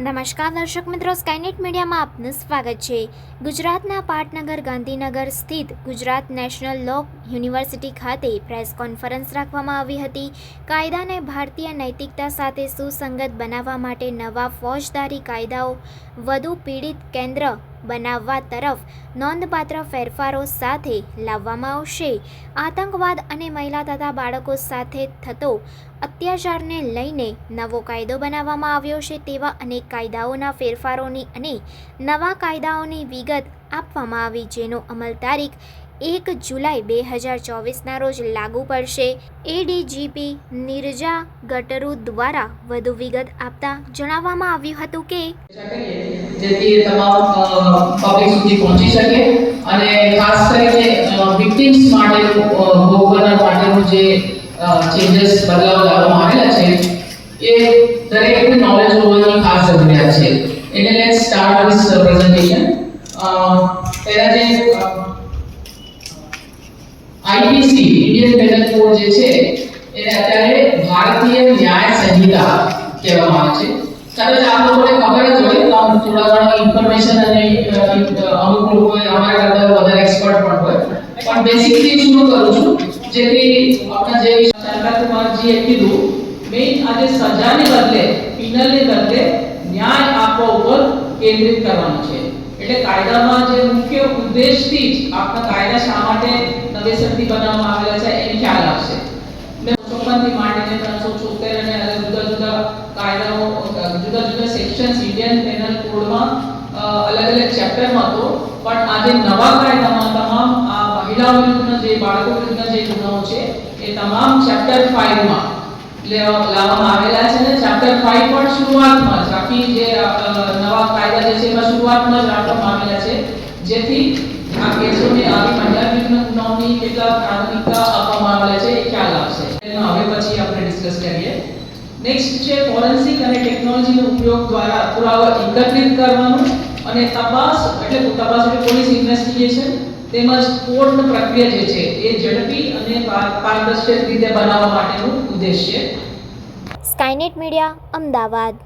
નમસ્કાર દર્શક મિત્રો સ્કાયનેટ મીડિયામાં આપનું સ્વાગત છે. ગુજરાતના પાટનગર, ગાંધીનગર સ્થિત ગુજરાત નેશનલ લો યુનિવર્સિટી ખાતે પ્રેસ કોન્ફરન્સ રાખવામાં આવી હતી. કાયદાને ભારતીય નૈતિકતા સાથે સુસંગત બનાવવા માટે નવા ફોજદારી કાયદાઓ, વધુ પીડિત કેન્દ્ર બનાવવા તરફ નોંધપાત્ર ફેરફારો સાથે લાવવામાં આવશે. આતંકવાદ અને મહિલા તથા બાળકો સાથે થતો અત્યાચારને લઈને નવો કાયદો બનાવવામાં આવ્યો છે તેવા અનેક કાયદાઓના ફેરફારોની અને નવા કાયદાઓની વિગત આપવામાં આવી, જેનો અમલ તારીખ એક જુલાઈ બે હજાર ચોવીસના રોજ લાગુ પડશે. એડીજીપી નિરજા ગટરુ દ્વારા વધુ વિગત આપતા જણાવવામાં આવ્યું હતું કે જેથી તમામ પબ્લિક સુધી પહોંચી શકે અને ખાસ કરીને વિક્ટિમ્સ માટે ભોગવનાર માટેનું જે ચેન્જીસ બદલાવ લાવવામાં આવેલા છે, એ દરેકને નોલેજ હોવાની ખાસ જરૂરિયાત છે. એટલે લેટ્સ સ્ટાર્ટ ધીસ પ્રેઝન્ટેશન પહેલા જે આઈપીસી ઇન્ડિયન પેનલ કોડ જે છે, એને અત્યારે ભારતીય ન્યાય સંહિતા કહેવામાં આવે છે. કદાચ આપ લોકોને ખબર જ હોય, તો આમ થોડા ઘણા ઇન્ફોર્મેશન અને અમુક લોકો અમારા કરતા વધારે એક્સપર્ટ પણ હોય. પણ બેસિકલી શું કરું છું જેથી આપણા જે શાંતા કુમારજીએ કીધું મેઇન આજે સજાને બદલે, પિનલને બદલે ન્યાય આપવા ઉપર કેન્દ્રિત કરવાનું છે. એટલે કાયદામાં જે મુખ્ય ઉદ્દેશથી જ આપણા કાયદા શા માટે નવેસરથી બનાવવામાં આવેલા છે, એની ખ્યાલ આવશે. ચોપનથી માંડીને ત્રણસો છોતેર અને જુદા જુદા કાયદાઓ જુદા જુદા સેક્શન્સ ઇન્ડિયન પેનલ કોડમાં અલગ અલગ ચેપ્ટરમાં હતો. પણ આજે નવા કાયદામાં તમામ આ મહિલા વિરુદ્ધના જે, બાળકો વિરુદ્ધના જે ગુનાઓ છે, એ તમામ ચેપ્ટર 5 માં લાવવામાં આવેલા છે અને ચેપ્ટર ફાઇવ પણ શરૂઆતમાં જ આખી જે નવા કાયદા જે છે એમાં શરૂઆતમાં જ રાખવામાં આવેલા છે. જેથી આ કેસોને આવી મહિલા વિરુદ્ધના ગુનાઓની કેટલા પ્રાથમિકતા આપવામાં આવેલા છે એ ખ્યાલ આવશે. હવે પછી આપણે ડિસ્કસ કરીએ. નેક્સ્ટ છે ફોરેન્સિક અને ટેકનોલોજીનો ઉપયોગ દ્વારા પુરાવા એકત્રિત કરવાનું અને તપાસ એટલે તપાસ એટલે પોલીસ ઇન્વેસ્ટિગેશન તેમજ કોર્ટ પ્રક્રિયા જે છે એ ઝડપી અને પાર- પારદર્શક રીતે બનાવવા માટેનું ઉદ્દેશ છે સ્કાયનેટ મીડિયા અમદાવાદ